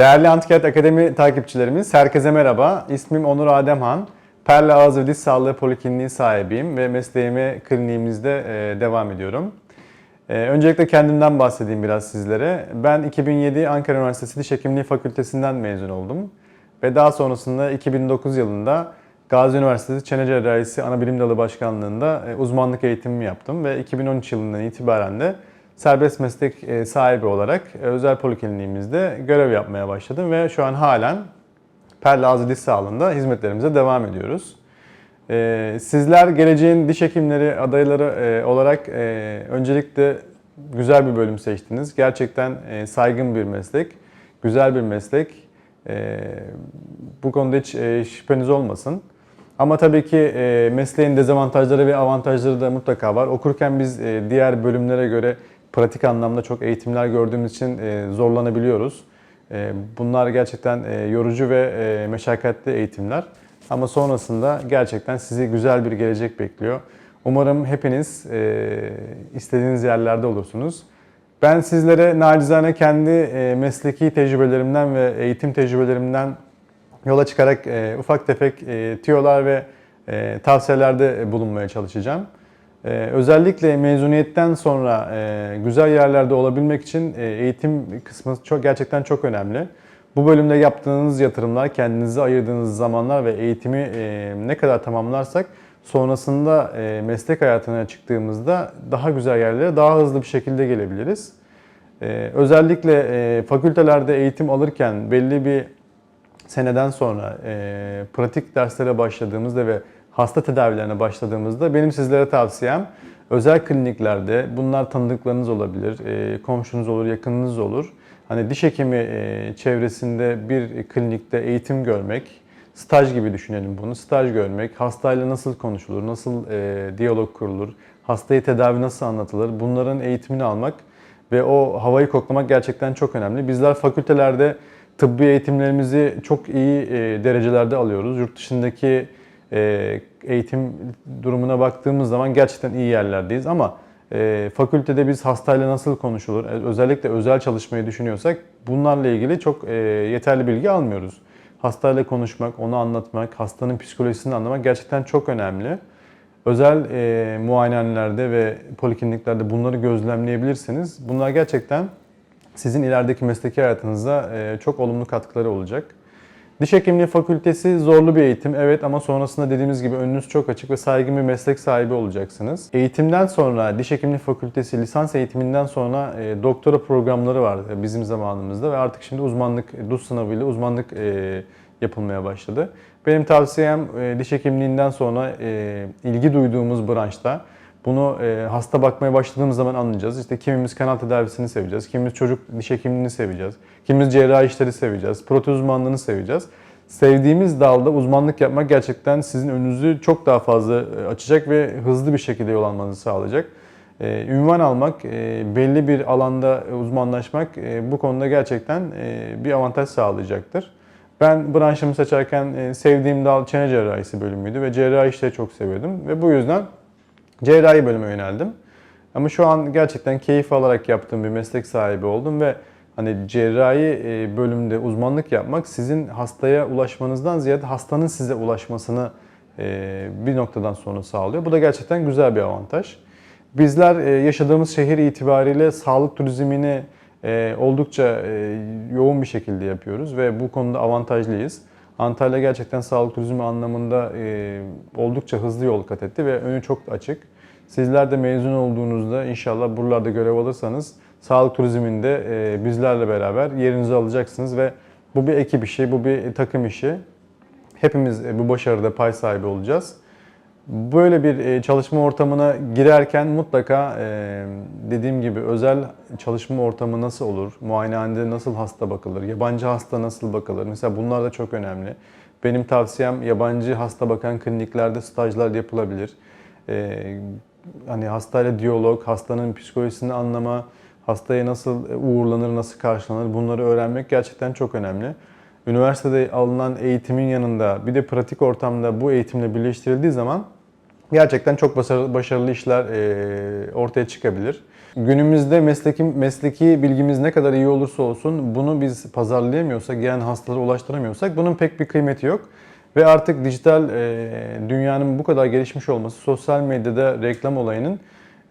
Değerli Antiket Akademi takipçilerimiz, herkese merhaba. İsmim Onur Ademhan. Perla Ağız ve Diş Sağlığı Polikliniği sahibiyim ve mesleğime kliniğimizde e, devam ediyorum. E, Öncelikle kendimden bahsedeyim biraz sizlere. Ben 2007 Ankara Üniversitesi Diş Hekimliği Fakültesinden mezun oldum. Ve daha sonrasında 2009 yılında Gazi Üniversitesi Çene Cerrahisi Anabilim Dalı Başkanlığı'nda e, uzmanlık eğitimimi yaptım. Ve 2013 yılından itibaren de serbest meslek e, sahibi olarak e, özel polikliniğimizde görev yapmaya başladım. Ve şu an halen Perla Diş Sağlığı'nda hizmetlerimize devam ediyoruz. Ee, sizler geleceğin diş hekimleri adayları e, olarak e, öncelikle güzel bir bölüm seçtiniz. Gerçekten e, saygın bir meslek, güzel bir meslek. E, bu konuda hiç e, şüpheniz olmasın. Ama tabii ki e, mesleğin dezavantajları ve avantajları da mutlaka var. Okurken biz e, diğer bölümlere göre pratik anlamda çok eğitimler gördüğümüz için e, zorlanabiliyoruz. E, bunlar gerçekten e, yorucu ve meşakkatli eğitimler. Ama sonrasında gerçekten sizi güzel bir gelecek bekliyor. Umarım hepiniz istediğiniz yerlerde olursunuz. Ben sizlere nacizane kendi mesleki tecrübelerimden ve eğitim tecrübelerimden yola çıkarak ufak tefek e, tiyolar ve tavsiyelerde bulunmaya çalışacağım. E, özellikle mezuniyetten sonra e, güzel yerlerde olabilmek için e, eğitim kısmı çok gerçekten çok önemli. Bu bölümde yaptığınız yatırımlar, kendinize ayırdığınız zamanlar ve eğitimi e, ne kadar tamamlarsak sonrasında e, meslek hayatına çıktığımızda daha güzel yerlere daha hızlı bir şekilde gelebiliriz. E, özellikle e, fakültelerde eğitim alırken belli bir seneden sonra e, pratik derslere başladığımızda ve hasta tedavilerine başladığımızda benim sizlere tavsiyem özel kliniklerde bunlar tanıdıklarınız olabilir, e, komşunuz olur, yakınınız olur. Hani diş hekimi e, çevresinde bir klinikte eğitim görmek, staj gibi düşünelim bunu. Staj görmek, hastayla nasıl konuşulur, nasıl e, diyalog kurulur, hastayı tedavi nasıl anlatılır bunların eğitimini almak ve o havayı koklamak gerçekten çok önemli. Bizler fakültelerde tıbbi eğitimlerimizi çok iyi derecelerde alıyoruz. Yurt dışındaki eğitim durumuna baktığımız zaman gerçekten iyi yerlerdeyiz ama e, fakültede biz hastayla nasıl konuşulur, e, özellikle özel çalışmayı düşünüyorsak bunlarla ilgili çok e, yeterli bilgi almıyoruz. Hastayla konuşmak, onu anlatmak, hastanın psikolojisini anlamak gerçekten çok önemli. Özel e, muayenehanelerde ve polikliniklerde bunları gözlemleyebilirsiniz. Bunlar gerçekten sizin ilerideki mesleki hayatınıza e, çok olumlu katkıları olacak. Diş Hekimliği Fakültesi zorlu bir eğitim evet ama sonrasında dediğimiz gibi önünüz çok açık ve saygın bir meslek sahibi olacaksınız. Eğitimden sonra Diş Hekimliği Fakültesi lisans eğitiminden sonra e, doktora programları var bizim zamanımızda ve artık şimdi uzmanlık DUS sınavıyla uzmanlık e, yapılmaya başladı. Benim tavsiyem e, diş hekimliğinden sonra e, ilgi duyduğumuz branşta bunu e, hasta bakmaya başladığımız zaman anlayacağız. İşte kimimiz kanal tedavisini seveceğiz, kimimiz çocuk diş hekimliğini seveceğiz, kimimiz cerrahi işleri seveceğiz, protez uzmanlığını seveceğiz. Sevdiğimiz dalda uzmanlık yapmak gerçekten sizin önünüzü çok daha fazla e, açacak ve hızlı bir şekilde yol almanızı sağlayacak. E, ünvan almak, e, belli bir alanda uzmanlaşmak e, bu konuda gerçekten e, bir avantaj sağlayacaktır. Ben branşımı seçerken e, sevdiğim dal çene cerrahisi bölümüydü ve cerrahi işleri çok seviyordum ve bu yüzden cerrahi bölüme yöneldim. Ama şu an gerçekten keyif alarak yaptığım bir meslek sahibi oldum ve hani cerrahi e, bölümde uzmanlık yapmak sizin hastaya ulaşmanızdan ziyade hastanın size ulaşmasını e, bir noktadan sonra sağlıyor. Bu da gerçekten güzel bir avantaj. Bizler e, yaşadığımız şehir itibariyle sağlık turizmini oldukça yoğun bir şekilde yapıyoruz ve bu konuda avantajlıyız. Antalya gerçekten sağlık turizmi anlamında oldukça hızlı yol kat etti ve önü çok açık. Sizler de mezun olduğunuzda inşallah buralarda görev alırsanız sağlık turizminde e, bizlerle beraber yerinizi alacaksınız ve bu bir ekip işi, bu bir takım işi. Hepimiz e, bu başarıda pay sahibi olacağız. Böyle bir e, çalışma ortamına girerken mutlaka dediğim gibi özel çalışma ortamı nasıl olur? Muayenehanede nasıl hasta bakılır? Yabancı hasta nasıl bakılır? Mesela bunlar da çok önemli. Benim tavsiyem yabancı hasta bakan kliniklerde stajlar yapılabilir hani hastayla diyalog, hastanın psikolojisini anlama, hastaya nasıl uğurlanır, nasıl karşılanır bunları öğrenmek gerçekten çok önemli. Üniversitede alınan eğitimin yanında bir de pratik ortamda bu eğitimle birleştirildiği zaman gerçekten çok başarılı, başarılı işler ortaya çıkabilir. Günümüzde mesleki, mesleki bilgimiz ne kadar iyi olursa olsun bunu biz pazarlayamıyorsak, yani hastalara ulaştıramıyorsak bunun pek bir kıymeti yok. Ve artık dijital e, dünyanın bu kadar gelişmiş olması sosyal medyada reklam olayının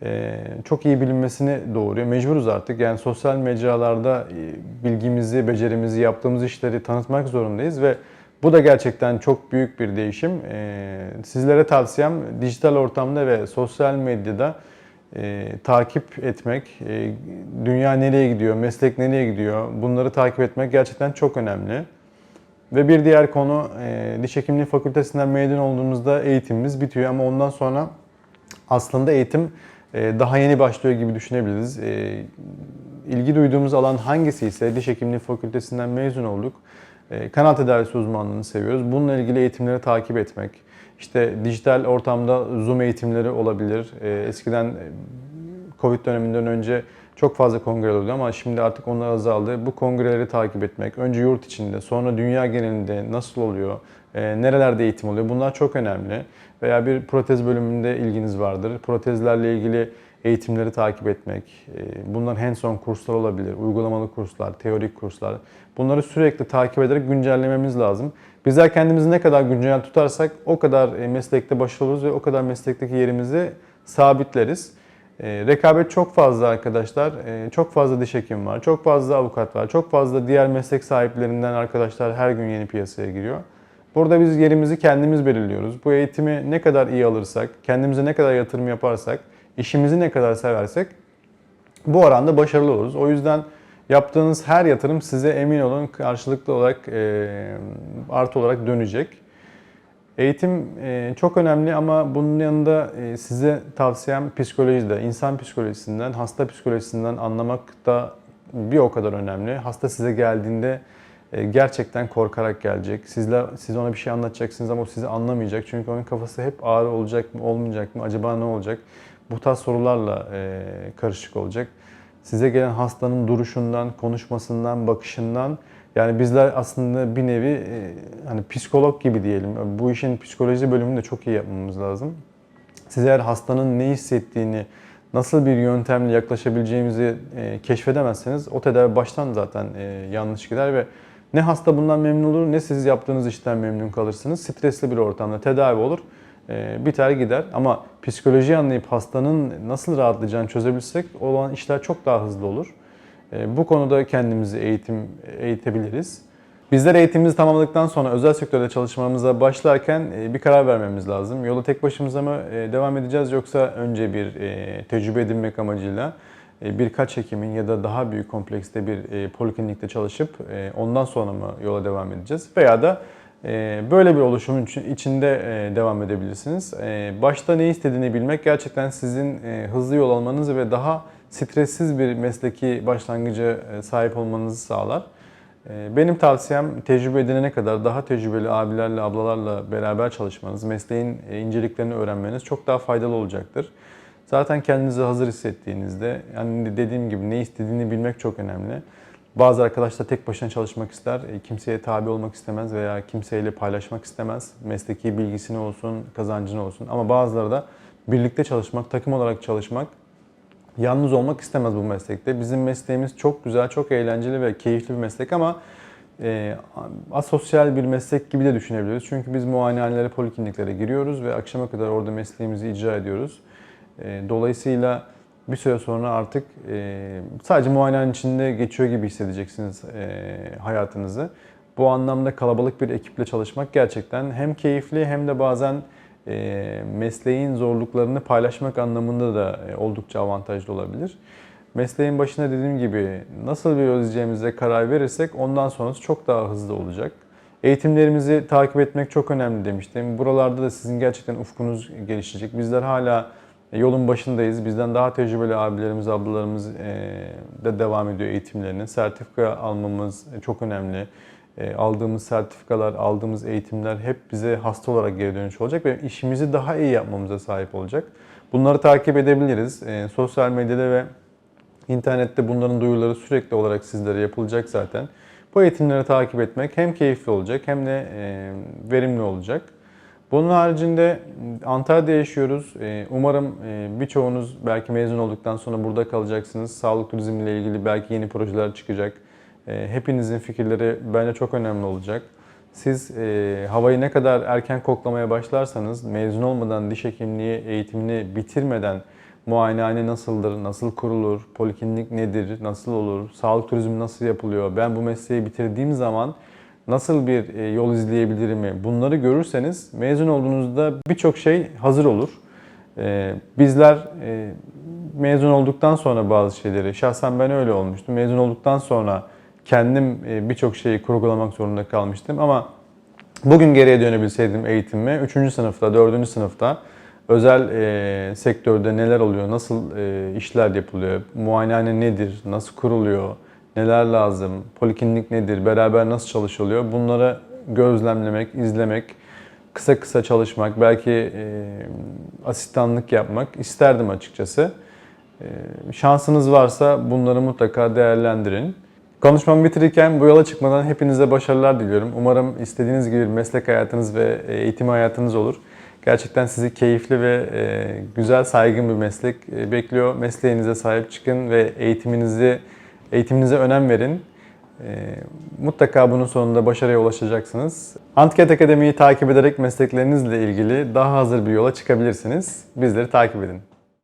e, çok iyi bilinmesini doğuruyor. Mecburuz artık. Yani sosyal mecralarda e, bilgimizi, becerimizi, yaptığımız işleri tanıtmak zorundayız ve bu da gerçekten çok büyük bir değişim. E, sizlere tavsiyem dijital ortamda ve sosyal medyada e, takip etmek, e, dünya nereye gidiyor, meslek nereye gidiyor bunları takip etmek gerçekten çok önemli. Ve bir diğer konu e, diş hekimliği fakültesinden mezun olduğumuzda eğitimimiz bitiyor ama ondan sonra aslında eğitim daha yeni başlıyor gibi düşünebiliriz. E, ilgi duyduğumuz alan hangisi ise diş hekimliği fakültesinden mezun olduk. E, kanal tedavisi uzmanlığını seviyoruz. Bununla ilgili eğitimleri takip etmek. İşte dijital ortamda Zoom eğitimleri olabilir. E, eskiden e, Covid döneminden önce çok fazla kongre oluyordu ama şimdi artık onlar azaldı. Bu kongreleri takip etmek, önce yurt içinde, sonra dünya genelinde nasıl oluyor, e, nerelerde eğitim oluyor bunlar çok önemli. Veya bir protez bölümünde ilginiz vardır. Protezlerle ilgili eğitimleri takip etmek, e, bunlar hands-on kurslar olabilir, uygulamalı kurslar, teorik kurslar. Bunları sürekli takip ederek güncellememiz lazım. Bizler kendimizi ne kadar güncel tutarsak o kadar e, meslekte başarılı oluruz ve o kadar meslekteki yerimizi sabitleriz. E, rekabet çok fazla arkadaşlar. Çok fazla diş hekimi var, çok fazla avukat var, çok fazla diğer meslek sahiplerinden arkadaşlar her gün yeni piyasaya giriyor. Burada biz yerimizi kendimiz belirliyoruz. Bu eğitimi ne kadar iyi alırsak, kendimize ne kadar yatırım yaparsak, işimizi ne kadar seversek bu oranda başarılı oluruz. O yüzden yaptığınız her yatırım size emin olun karşılıklı olarak e, artı olarak dönecek. Eğitim e, çok önemli ama bunun yanında e, size tavsiyem psikolojide, insan psikolojisinden, hasta psikolojisinden anlamak da bir o kadar önemli. Hasta size geldiğinde e, gerçekten korkarak gelecek. Sizle, siz ona bir şey anlatacaksınız ama o sizi anlamayacak. Çünkü onun kafası hep ağrı olacak mı, olmayacak mı, acaba ne olacak? Bu tarz sorularla e, karışık olacak. Size gelen hastanın duruşundan, konuşmasından, bakışından yani bizler aslında bir nevi e, hani psikolog gibi diyelim. Bu işin psikoloji bölümünü de çok iyi yapmamız lazım. Siz eğer hastanın ne hissettiğini, nasıl bir yöntemle yaklaşabileceğimizi e, keşfedemezseniz o tedavi baştan zaten e, yanlış gider ve ne hasta bundan memnun olur ne siz yaptığınız işten memnun kalırsınız. Stresli bir ortamda tedavi olur, biter gider. Ama psikolojiyi anlayıp hastanın nasıl rahatlayacağını çözebilsek olan işler çok daha hızlı olur. E, bu konuda kendimizi eğitim eğitebiliriz. Bizler eğitimimizi tamamladıktan sonra özel sektörde çalışmamıza başlarken e, bir karar vermemiz lazım. Yola tek başımıza mı e, devam edeceğiz yoksa önce bir e, tecrübe edinmek amacıyla birkaç hekimin ya da daha büyük komplekste bir poliklinikte çalışıp ondan sonra mı yola devam edeceğiz? Veya da böyle bir oluşumun içinde devam edebilirsiniz. Başta ne istediğini bilmek gerçekten sizin hızlı yol almanızı ve daha stressiz bir mesleki başlangıcı sahip olmanızı sağlar. Ee, benim tavsiyem tecrübe edinene kadar daha tecrübeli abilerle, ablalarla beraber çalışmanız, mesleğin e, inceliklerini öğrenmeniz çok daha faydalı olacaktır. Zaten kendinizi hazır hissettiğinizde, yani dediğim gibi ne istediğini bilmek çok önemli. Bazı arkadaşlar tek başına çalışmak ister, e, kimseye tabi olmak istemez veya kimseyle paylaşmak istemez. Mesleki bilgisini olsun, kazancını olsun. Ama bazıları da birlikte çalışmak, takım olarak çalışmak yalnız olmak istemez bu meslekte. Bizim mesleğimiz çok güzel, çok eğlenceli ve keyifli bir meslek ama e, asosyal bir meslek gibi de düşünebiliriz. Çünkü biz muayenehanelere, polikliniklere giriyoruz ve akşama kadar orada mesleğimizi icra ediyoruz. E, dolayısıyla bir süre sonra artık e, sadece muayenehanenin içinde geçiyor gibi hissedeceksiniz e, hayatınızı. Bu anlamda kalabalık bir ekiple çalışmak gerçekten hem keyifli hem de bazen e, mesleğin zorluklarını paylaşmak anlamında da e, oldukça avantajlı olabilir. Mesleğin başına dediğim gibi nasıl bir özleyeceğimize karar verirsek ondan sonrası çok daha hızlı olacak. Eğitimlerimizi takip etmek çok önemli demiştim. Buralarda da sizin gerçekten ufkunuz gelişecek. Bizler hala yolun başındayız. Bizden daha tecrübeli abilerimiz, ablalarımız da devam ediyor eğitimlerini. Sertifika almamız çok önemli. E, aldığımız sertifikalar, aldığımız eğitimler hep bize hasta olarak geri dönüş olacak ve işimizi daha iyi yapmamıza sahip olacak. Bunları takip edebiliriz. E, sosyal medyada ve internette bunların duyuruları sürekli olarak sizlere yapılacak zaten. Bu eğitimleri takip etmek hem keyifli olacak hem de e, verimli olacak. Bunun haricinde Antalya'da yaşıyoruz. Ee, Umarım e, birçoğunuz belki mezun olduktan sonra burada kalacaksınız. Sağlık turizmiyle ilgili belki yeni projeler çıkacak. Ee, Hepinizin fikirleri bence çok önemli olacak. Siz e, havayı ne kadar erken koklamaya başlarsanız, mezun olmadan diş hekimliği eğitimini bitirmeden muayenehane nasıldır, nasıl kurulur, poliklinik nedir, nasıl olur, sağlık turizmi nasıl yapılıyor, ben bu mesleği bitirdiğim zaman nasıl bir e, yol izleyebilirim bunları görürseniz mezun olduğunuzda birçok şey hazır olur. E, Bizler e, mezun olduktan sonra bazı şeyleri, şahsen ben öyle olmuştum. Mezun olduktan sonra kendim e, birçok şeyi kurgulamak zorunda kalmıştım ama bugün geriye dönebilseydim eğitimime 3. sınıfta, 4. sınıfta özel e, sektörde neler oluyor, nasıl e, işler yapılıyor, muayenehane nedir, nasıl kuruluyor, neler lazım, poliklinik nedir, beraber nasıl çalışılıyor bunları gözlemlemek, izlemek, kısa kısa çalışmak, belki e, asistanlık yapmak isterdim açıkçası. E, şansınız varsa bunları mutlaka değerlendirin. Konuşmamı bitirirken bu yola çıkmadan hepinize başarılar diliyorum. Umarım istediğiniz gibi meslek hayatınız ve e, eğitim hayatınız olur. Gerçekten sizi keyifli ve e, güzel, saygın bir meslek e, bekliyor. Mesleğinize sahip çıkın ve eğitiminizi eğitiminize önem verin. E, Mutlaka bunun sonunda başarıya ulaşacaksınız. Antiket Akademi'yi takip ederek mesleklerinizle ilgili daha hazır bir yola çıkabilirsiniz. Bizleri takip edin.